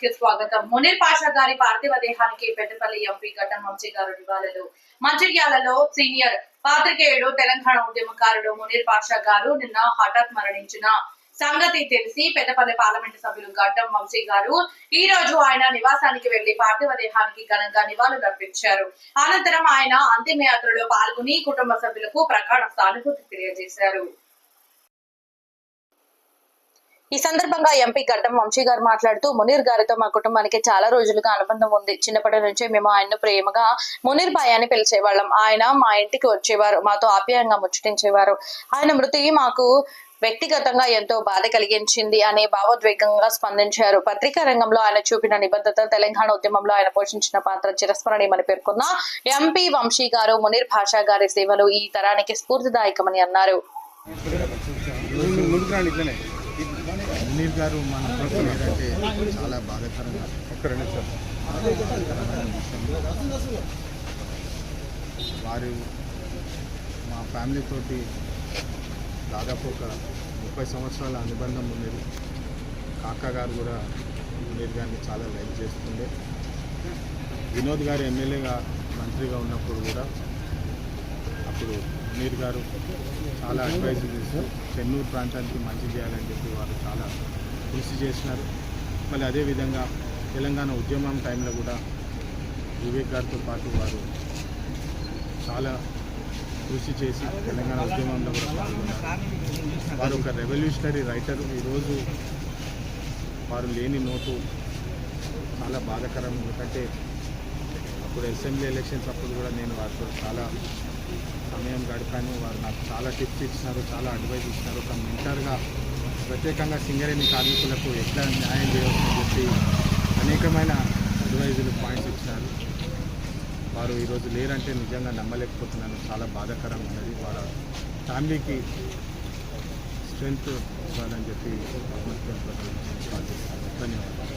కి స్వాగతం. మునీర్ పాషా గారి పార్థివ దేహానికి పెద్దపల్లి ఎంపీ ఘటం మంచి గారు నివాళులు. మంచిర్యాలలో సీనియర్ పాత్రికేయుడు తెలంగాణ ఉద్యమకారుడు మునీర్ పాషా గారు నిన్న హఠాత్ మరణించిన సంగతి తెలిసి పెద్దపల్లి పార్లమెంటు సభ్యులు గడ్డం వంశీ గారు ఈ రోజు ఆయన నివాసానికి వెళ్ళి పార్థివ దేహానికి ఘనంగా నివాళులర్పించారు అనంతరం ఆయన అంతిమయాత్రలో పాల్గొని కుటుంబ సభ్యులకు ప్రగాఢ సానుభూతి తెలియజేశారు. ఈ సందర్భంగా ఎంపీ గడ్డం వంశీ గారు మాట్లాడుతూ మునీర్ గారితో మా కుటుంబానికి చాలా రోజులుగా అనుబంధం ఉంది. చిన్నప్పటి నుంచే మేము ఆయన్ను ప్రేమగా మునీర్ బాయ్ అని పిలిచేవాళ్ళం. ఆయన మా ఇంటికి వచ్చేవారు మాతో ఆప్యాయంగా ముచ్చటించేవారు. ఆయన మృతి మాకు వ్యక్తిగతంగా ఎంతో బాధ కలిగించింది అనే భావోద్వేగంగా స్పందించారు. పత్రికా రంగంలో ఆయన చూపిన నిబద్ధత తెలంగాణ ఉద్యమంలో ఆయన పోషించిన పాత్ర చిరస్మరణీయమని పేర్కొన్న ఎంపీ వంశీ గారు మునీర్ భాషా గారి సేవలు ఈ తరానికి స్ఫూర్తిదాయకమని అన్నారు. మునీర్ గారు మన చాలా బాధాకరంగా వారు మా ఫ్యామిలీ తోటి దాదాపు ఒక ముప్పై సంవత్సరాల అనుబంధం ఉండేది కాకా గారు కూడా మీరు గారిని చాలా లైక్ చేస్తుండే. వినోద్ గారు ఎమ్మెల్యేగా మంత్రిగా ఉన్నప్పుడు కూడా అప్పుడు మీరు గారు చాలా అడ్వైజ్ చేస్తూ చెన్నూరు ప్రాంతానికి మంచి చేయాలని చెప్పి వారు చాలా కృషి చేసినారు. మళ్ళీ అదేవిధంగా తెలంగాణ ఉద్యమం టైంలో కూడా వివేక్ గారితో పాటు వారు చాలా కృషి చేసి తెలంగాణ ఉద్యమంలో కూడా వారు ఒక రెవల్యూషనరీ రైటర్ ఈరోజు వారు లేని నోటు చాలా బాధాకరం. ఎందుకంటే అప్పుడు అసెంబ్లీ ఎలక్షన్స్ అప్పుడు కూడా నేను వారితో చాలా సమయం గడిపాను. వారు నాకు చాలా టిప్స్ ఇచ్చినారు చాలా అడ్వైస్ ఇచ్చినారు. ఒక మెంటర్గా ప్రత్యేకంగా సింగరేణి కార్మికులకు ఎట్లా న్యాయం చేయవచ్చని చెప్పి అనేకమైన అడ్వైజులు పాయింట్స్ ఇచ్చినారు. వారు ఈరోజు లేరంటే నిజంగా నమ్మలేకపోతున్నాను. చాలా బాధాకరంగా ఉన్నది. వాళ్ళ ఫ్యామిలీకి స్ట్రెంగ్త్ ఇవ్వాలని చెప్పి ధన్యవాదాలు.